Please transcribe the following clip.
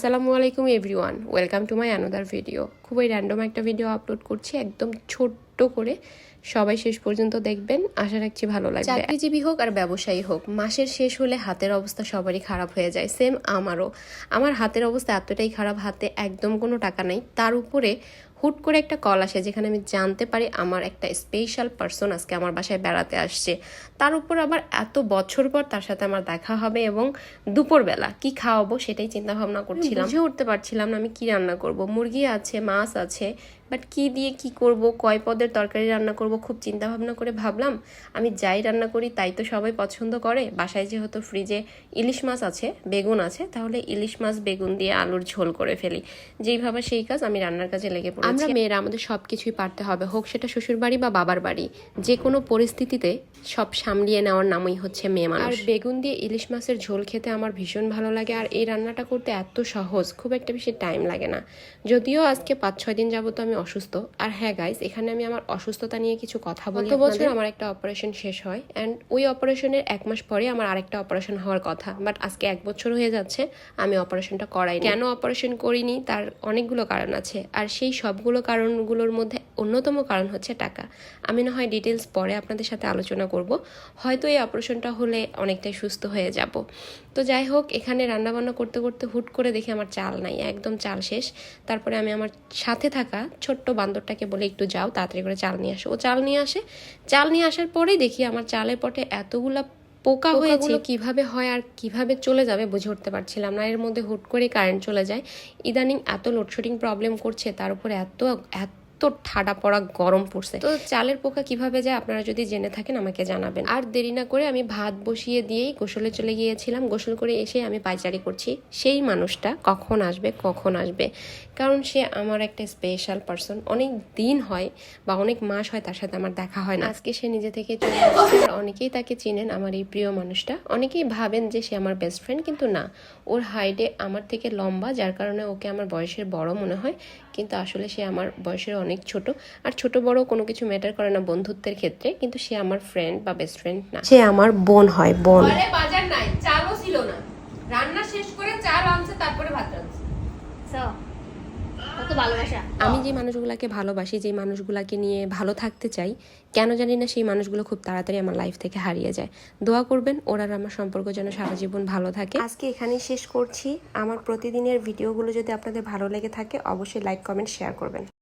আসসালামু আলাইকুম everyone welcome to my another video খুবই র্যান্ডম একটা ভিডিও আপলোড করছি, একদম ছোট্ট করে সবাই শেষ পর্যন্ত দেখবেন। আশা রাখছি ভালো লাগবে। চাকরিজীবী হোক আর ব্যবসায়ী হোক মাসের শেষ হলে হাতের অবস্থা সবারই খারাপ হয়ে যায় সেম আমারও। আমার হাতের অবস্থা এতটাই খারাপ হাতে একদম কোনো টাকা নেই। তার উপরে হুট করে একটা কল আসে যেখানে আমি জানতে পারি আমার একটা স্পেশাল পার্সন আজকে আমার বাসায় বেড়াতে আসছে। তার উপর আবার এত বছর পর তার সাথে আমার দেখা হবে এবং দুপুরবেলা কি খাওয়াবো সেটাই চিন্তা ভাবনা করছিলাম। বুঝে উঠতে পারছিলাম না আমি কি রান্না করব। মুরগি আছে মাছ আছে বাট কি দিয়ে কি করব কয় পদের তরকারি রান্না করব খুব চিন্তা ভাবনা করে ভাবলাম আমি যাই রান্না করি তাই তো সবাই পছন্দ করে। বাসায় যেহেতু ফ্রিজে ইলিশ মাছ আছে বেগুন আছে তাহলে ইলিশ মাছ বেগুন দিয়ে আলুর ঝোল করে ফেলি। যেইভাবে সেই কাজ আমি রান্নার কাজে লেগে পড়ি আমরা মেয়েরা আমাদের সব কিছুই পারতে হবে হোক সেটা শ্বশুর বাড়ি বা বাবার বাড়ি। যে কোনো পরিস্থিতিতে সব সামলিয়ে নেওয়ার নামই হচ্ছে মেয়ে মানুষ। আর বেগুন দিয়ে ইলিশ মাছের ঝোল খেতে আমার ভীষণ ভালো লাগে আর এই রান্নাটা করতে এত সহজ খুব একটা বেশি টাইম লাগে না। যদিও আজকে পাঁচ ছয় দিন যাবত আমি অসুস্থ। আর হ্যাঁ গাইস এখানে আমি আমার অসুস্থতা নিয়ে কিছু কথা বলতে বছর আমার একটা অপারেশন শেষ হয় অ্যান্ড ওই অপারেশনের এক মাস পরে আমার আরেকটা অপারেশন হওয়ার কথা। বাট আজকে এক বছর হয়ে যাচ্ছে আমি অপারেশনটা করাইনি। কেন অপারেশন করিনি? তার অনেকগুলো কারণ আছে। আর সেই সবগুলো কারণগুলোর মধ্যে অন্যতম কারণ হচ্ছে টাকা। আমি না হয় ডিটেলস পরে আপনাদের সাথে আলোচনা করব। হয়তো এই অপারেশনটা হলে অনেকটাই সুস্থ হয়ে যাব। তো যাই হোক এখানে রান্নাবান্না করতে করতে হুট করে দেখি আমার চাল নাই। একদম চাল শেষ। তারপরে আমি আমার সাথে থাকা ছোট্ট বান্দরটাকে বলে একটু যাও তাড়াতাড়ি করে চাল নিয়ে আসো। ও চাল নিয়ে আসে। চাল নিয়ে আসার পরেই দেখি আমার চালের পটে এতগুলা পোকা হয়েছে কীভাবে হয় আর কীভাবে চলে যাবে বুঝে উঠতে পারছিলাম না। এর মধ্যে হুট করে কারেন্ট চলে যায়। ইদানিং এত লোডশেডিং প্রবলেম করছে তার উপরে এত এত ঠাডা পড়া গরম পড়ছে। তো চালের পোকা কীভাবে যায় আপনারা যদি জেনে থাকেন আমাকে জানাবেন। আর দেরি না করে আমি ভাত বসিয়ে দিয়েই গোসলে চলে গিয়েছিলাম। গোসল করে এসে আমি পাইচারি করছি। সেই মানুষটা কখন আসবে কখন আসবে? কারণ সে আমার একটা স্পেশাল পার্সন অনেক দিন হয় বা অনেক মাস হয় তার সাথে আমার দেখা হয় না। আজকে সে নিজে থেকে চলে আসছে। আর অনেকেই তাকে চিনেন আমার এই প্রিয় মানুষটা। অনেকেই ভাবেন যে সে আমার বেস্ট ফ্রেন্ড কিন্তু না। ওর হাইটে আমার থেকে লম্বা যার কারণে ওকে আমার বয়সের বড় মনে হয়। কিন্তু আসলে সে আমার বয়সের অনেক ছোট। আর ছোট বড় কোনো কিছু ম্যাটার করে না বন্ধুত্বের ক্ষেত্রে কিন্তু সে আমার ফ্রেন্ড বা বেস্ট ফ্রেন্ড না। সে আমার বোন হয় বোন। বাজার নাই চালও ছিল না। রান্না শেষ করে চাল আনছে তারপরে ভাত রাঁধছে আমি যে মানুষগুলোকে ভালোবাসি যে মানুষগুলোকে নিয়ে ভালো থাকতে চাই কেন জানি না সেই মানুষগুলো খুব তাড়াতাড়ি আমার লাইফ থেকে হারিয়ে যায়। দোয়া করবেন ওরা আর আমার সম্পর্ক যেন সারা জীবন ভালো থাকে। আজকে এখানেই শেষ করছি। আমার প্রতিদিনের ভিডিওগুলো যদি আপনাদের ভালো লেগে থাকে অবশ্যই লাইক কমেন্ট শেয়ার করবেন।